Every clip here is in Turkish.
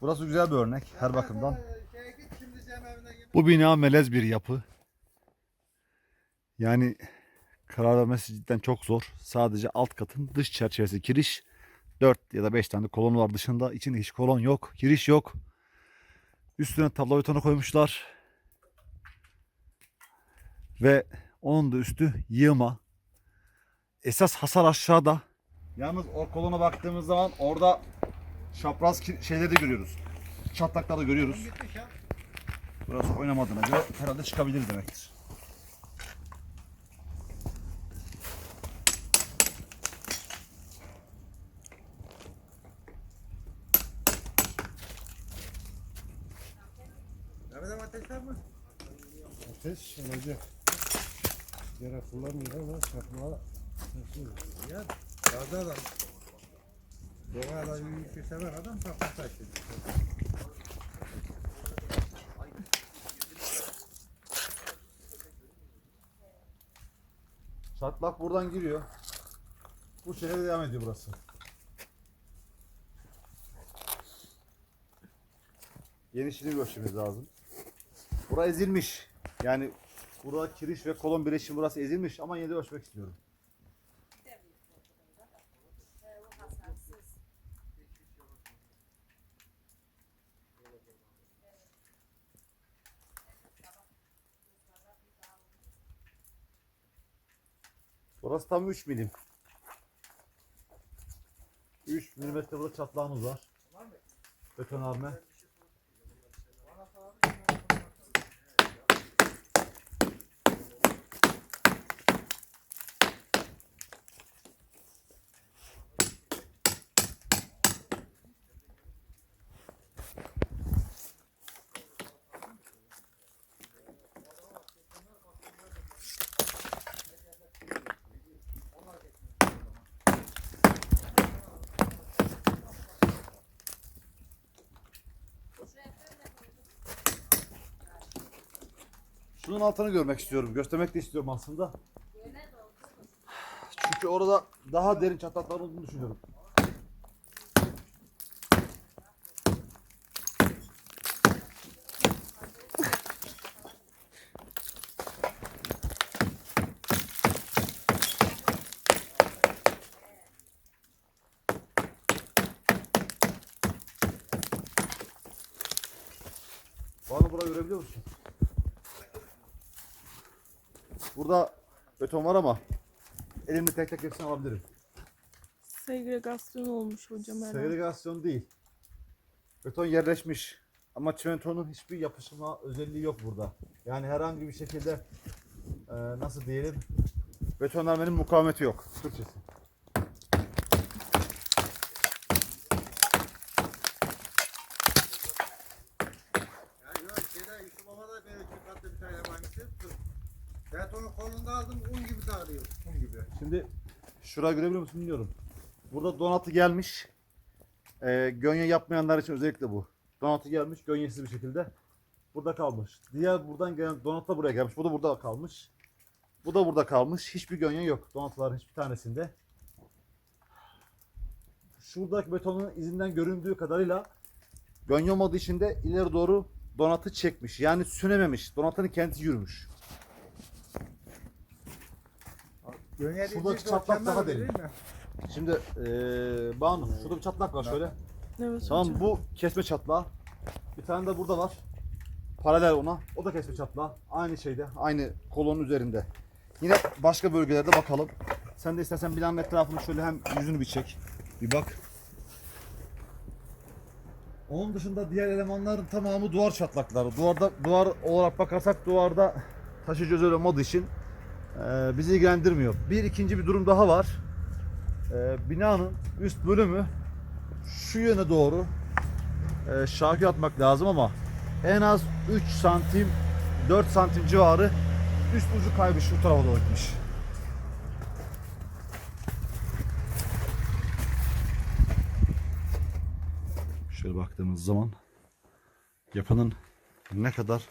Burası güzel bir örnek her bakımdan. Bu bina melez bir yapı. Yani karar vermesi cidden çok zor. Sadece alt katın dış çerçevesi kiriş. 4 ya da 5 tane kolon var dışında. İçinde hiç kolon yok. Kiriş yok. Üstüne tablo betonu koymuşlar. Ve onun da üstü yığma. Esas hasar aşağıda. Yalnız o kolona baktığımız zaman orada çapraz şeyleri de görüyoruz. Çatlakları da görüyoruz. Burası oynamadığına göre herhalde çıkabilir demektir. Ateş olacak. Yere kullanmıyor ama çakmağa takıyor. Ya gazda adam. Doğayla yürüyüşü seven adam sakın taşıyor. Çatlak buradan giriyor. Bu şekilde devam ediyor burası. Genişliğini ölçmemiz lazım. Bura ezilmiş. Yani burada kiriş ve kolon birleşimi burası ezilmiş ama yine de istiyorum. Burası tam 3 milim. 3 milimetre burada çatlağımız var. Betonarme. Şunun altını görmek istiyorum. Göstermek de istiyorum aslında. Çünkü orada daha derin çatlaklar olduğunu düşünüyorum. Bana burayı görebiliyor musun? Burada beton var ama elimle tek tek hepsini alabilirim. Segregasyon olmuş hocam herhalde. Segregasyon değil. Beton yerleşmiş. Ama çimentonun hiçbir yapışma özelliği yok burada. Yani herhangi bir şekilde e, nasıl diyelim betonarmenin mukavemeti yok. Türkçesi. Ya yok şeyde Yusuf Baba da böyle çıkarttı bir tane yabancısı. Betonu kolunda aldım un gibi dağılıyor. Un gibi. Şimdi şurayı görebiliyor musun bilmiyorum. Burada donatı gelmiş. Ee, gönye yapmayanlar için özellikle bu. Donatı gelmiş gönyesiz bir şekilde. Burada kalmış. Diğer buradan gelen donat da buraya gelmiş. Bu da burada kalmış. Bu da burada kalmış. Hiçbir gönye yok. Donatların hiçbir tanesinde. Şuradaki betonun izinden göründüğü kadarıyla gönye olmadığı için de ileri doğru donatı çekmiş. Yani sünememiş. Donatın kendisi yürümüş. Şuradaki çatlak daha derin. Şimdi eee Banu şurada bir çatlak var şöyle. Evet Tamam hocam. bu kesme çatlağı. Bir tane de burada var. Paralel ona. O da kesme çatlağı. Aynı şeyde. Aynı kolonun üzerinde. Yine başka bölgelerde bakalım. Sen de istersen binanın etrafını şöyle hem yüzünü bir çek. Bir bak. Onun dışında diğer elemanların tamamı duvar çatlakları. Duvarda duvar olarak bakarsak duvarda taşıyıcı özel olmadığı için eee, bizi ilgilendirmiyor. Bir ikinci bir durum daha var. Eee, binanın üst bölümü şu yöne doğru e, şakir atmak lazım ama en az 3 santim 4 santim civarı üst ucu kaymış şu tarafa doğru gitmiş. Şöyle baktığımız zaman yapının ne kadar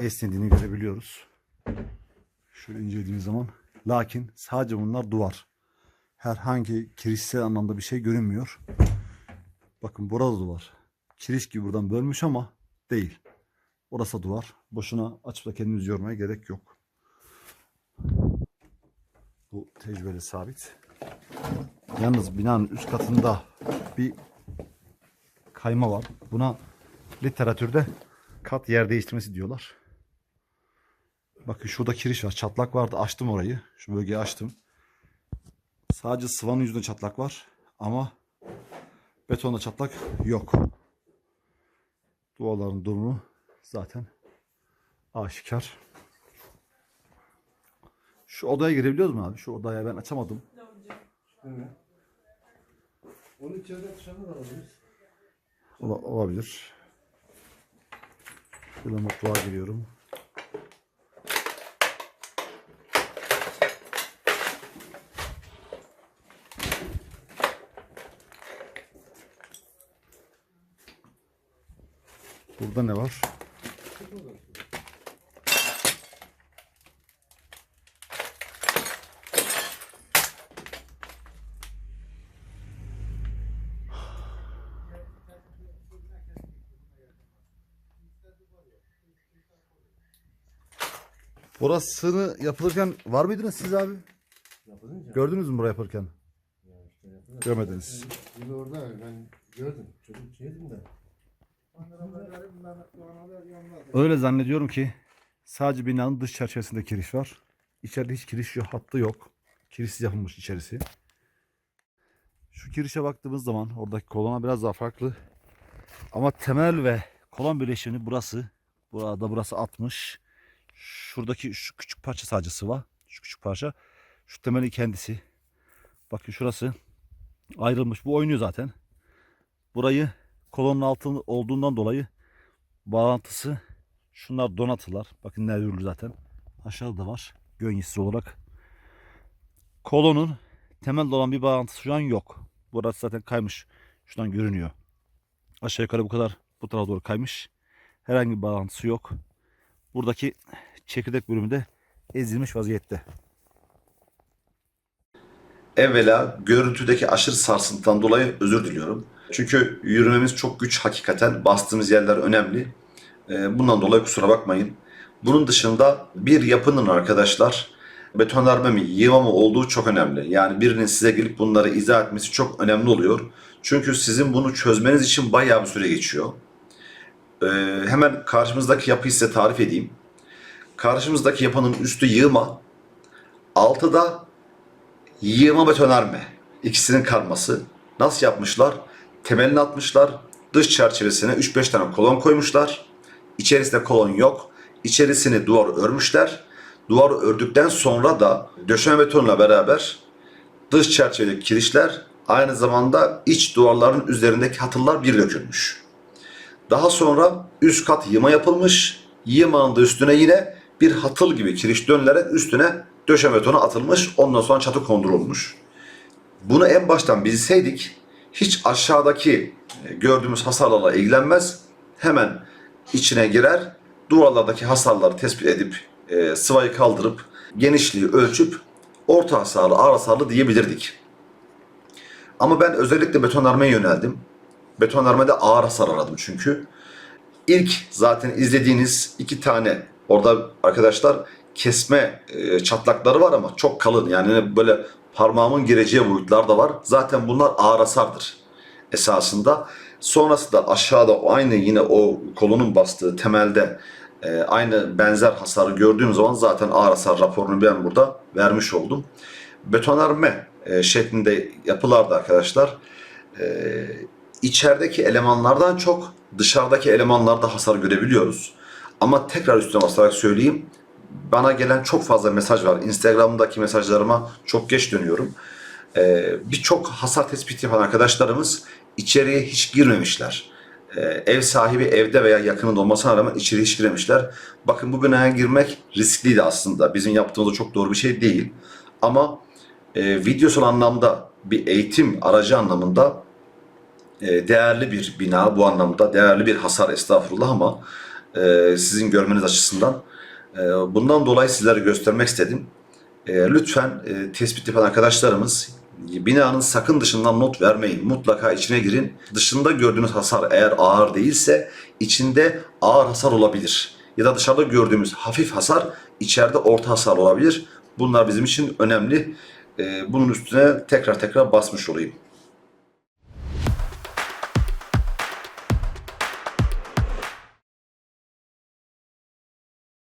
esnediğini görebiliyoruz. Şöyle incelediğimiz zaman lakin sadece bunlar duvar. Herhangi kirişsel anlamda bir şey görünmüyor. Bakın burada da var. kiriş gibi buradan bölmüş ama değil. Orası duvar. Boşuna açıp da kendinizi yormaya gerek yok. Bu tecrübeli sabit. Yalnız binanın üst katında bir kayma var. Buna literatürde kat yer değiştirmesi diyorlar. Bakın şurada kiriş var. Çatlak vardı. Açtım orayı. Şu bölgeyi açtım. Sadece sıvanın yüzünde çatlak var. Ama betonda çatlak yok. Duvarların durumu zaten aşikar. Şu odaya girebiliyoruz mu abi? Şu odaya ben açamadım. Evet. Onu içeride dışarıda da alabiliriz. Ola- olabilir. Şöyle mutfağa giriyorum. Burada ne var? Burasını yapılırken var mıydınız siz abi? Yapılınca. Gördünüz mü burayı yapılırken? Ya işte yapılır. Görmediniz. Yine orada ben gördüm. Çocuk şeydim de. Öyle zannediyorum ki sadece binanın dış çerçevesinde kiriş var. İçeride hiç kiriş yok, hattı yok. Kirişsiz yapılmış içerisi. Şu kirişe baktığımız zaman oradaki kolona biraz daha farklı. Ama temel ve kolon birleşimini burası. Burada burası 60. Şuradaki şu küçük parça sadece sıva. Şu küçük parça. Şu temeli kendisi. Bakın şurası ayrılmış. Bu oynuyor zaten. Burayı kolonun altında olduğundan dolayı bağlantısı şunlar donatılar. Bakın nervürlü zaten. Aşağıda da var. Gönyesiz olarak. Kolonun temelde olan bir bağlantısı şu an yok. Burası zaten kaymış. Şuradan görünüyor. Aşağı yukarı bu kadar bu tarafa doğru kaymış. Herhangi bir bağlantısı yok. Buradaki çekirdek bölümü de ezilmiş vaziyette. Evvela görüntüdeki aşırı sarsıntıdan dolayı özür diliyorum. Çünkü yürümemiz çok güç hakikaten. Bastığımız yerler önemli. Ee, Bundan dolayı kusura bakmayın. Bunun dışında bir yapının arkadaşlar betonarme mi, yığma mı olduğu çok önemli. Yani birinin size gelip bunları izah etmesi çok önemli oluyor. Çünkü sizin bunu çözmeniz için bayağı bir süre geçiyor. Ee, hemen karşımızdaki yapıyı size tarif edeyim. Karşımızdaki yapının üstü yığma, altı da yığma betonarme. İkisinin karması. Nasıl yapmışlar? Temelini atmışlar. Dış çerçevesine 3-5 tane kolon koymuşlar. İçerisinde kolon yok. İçerisini duvar örmüşler. Duvar ördükten sonra da döşeme betonla beraber dış çerçevedeki kirişler aynı zamanda iç duvarların üzerindeki hatırlar bir dökülmüş. Daha sonra üst kat yıma yapılmış. Yımanın da üstüne yine bir hatıl gibi kiriş dönülerek üstüne döşeme betonu atılmış. Ondan sonra çatı kondurulmuş. Bunu en baştan bilseydik hiç aşağıdaki e, gördüğümüz hasarlarla ilgilenmez. Hemen içine girer. Duvarlardaki hasarları tespit edip e, sıvayı kaldırıp genişliği ölçüp orta hasarlı, ağır hasarlı diyebilirdik. Ama ben özellikle betonarmeye yöneldim. Betonarmede ağır hasar aradım çünkü. İlk zaten izlediğiniz iki tane orada arkadaşlar kesme e, çatlakları var ama çok kalın. Yani böyle parmağımın gireceği boyutlarda var. Zaten bunlar ağır hasardır esasında. Sonrasında aşağıda aynı yine o kolunun bastığı temelde e, aynı benzer hasarı gördüğüm zaman zaten ağır hasar raporunu ben burada vermiş oldum. Betonarme e, şeklinde yapılarda arkadaşlar e, içerideki elemanlardan çok dışarıdaki elemanlarda hasar görebiliyoruz. Ama tekrar üstüne basarak söyleyeyim. Bana gelen çok fazla mesaj var. Instagram'daki mesajlarıma çok geç dönüyorum. Ee, Birçok hasar tespiti yapan arkadaşlarımız içeriye hiç girmemişler. Ee, ev sahibi evde veya yakınında olmasına rağmen içeri hiç girmemişler. Bakın bu binaya girmek riskliydi aslında. Bizim yaptığımız çok doğru bir şey değil. Ama e, videosal anlamda bir eğitim aracı anlamında e, değerli bir bina bu anlamda değerli bir hasar estağfurullah ama e, sizin görmeniz açısından bundan dolayı sizlere göstermek istedim. E, lütfen e, tespit yapan arkadaşlarımız binanın sakın dışından not vermeyin. Mutlaka içine girin. Dışında gördüğünüz hasar eğer ağır değilse içinde ağır hasar olabilir. Ya da dışarıda gördüğümüz hafif hasar içeride orta hasar olabilir. Bunlar bizim için önemli. Ee, Bunun üstüne tekrar tekrar basmış olayım.